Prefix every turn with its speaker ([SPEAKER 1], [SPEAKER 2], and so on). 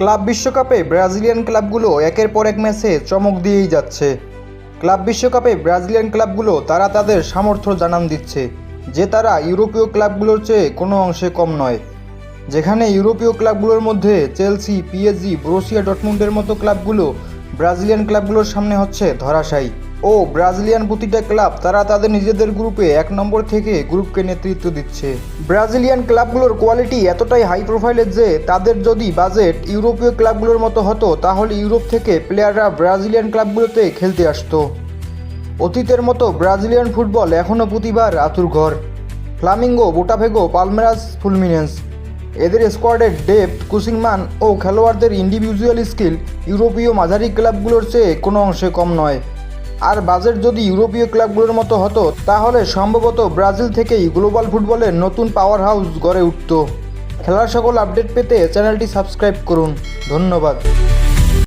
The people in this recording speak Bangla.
[SPEAKER 1] ক্লাব বিশ্বকাপে ব্রাজিলিয়ান ক্লাবগুলো একের পর এক ম্যাচে চমক দিয়েই যাচ্ছে। ক্লাব বিশ্বকাপে ব্রাজিলিয়ান ক্লাবগুলো তারা তাদের সামর্থ্য জানান দিচ্ছে, যে তারা ইউরোপীয় ক্লাবগুলোর চেয়ে কোনো অংশে কম নয়। যেখানে ইউরোপীয় ক্লাবগুলোর মধ্যে চেলসি, পিএসজি, ব্রোসিয়া, ডটমুন্ডের মতো ক্লাবগুলো ব্রাজিলিয়ান ক্লাবগুলোর সামনে হচ্ছে ধরাশায়ী। ও ব্রাজিলিয়ান প্রতিটা ক্লাব, তারা তাদের নিজেদের গ্রুপে এক নম্বর থেকে গ্রুপকে নেতৃত্ব দিচ্ছে। ব্রাজিলিয়ান ক্লাবগুলোর কোয়ালিটি এতটাই হাই প্রোফাইলের যে, তাদের যদি বাজেট ইউরোপীয় ক্লাবগুলোর মতো হতো, তাহলে ইউরোপ থেকে প্লেয়াররা ব্রাজিলিয়ান ক্লাবগুলোতে খেলতে আসতো। অতীতের মতো ব্রাজিলিয়ান ফুটবল এখনও প্রতিবার আতুর ঘর। Flamengo Botafogo Palmeiras, Fluminense. এদের স্কোয়াডের ডেপথ কুসিংমান ও খেলোয়াড়দের ইন্ডিভিজুয়াল স্কিল ইউরোপীয় মাঝারি ক্লাবগুলোর চেয়ে কোনো অংশে কম নয়। আর বাজেট যদি ইউরোপীয় ক্লাবগুলোর মতো হতো, তাহলে সম্ভবত ব্রাজিল থেকেই গ্লোবাল ফুটবলের নতুন পাওয়ার হাউস গড়ে উঠত। খেলার সকল আপডেট পেতে চ্যানেলটি সাবস্ক্রাইব করুন। ধন্যবাদ।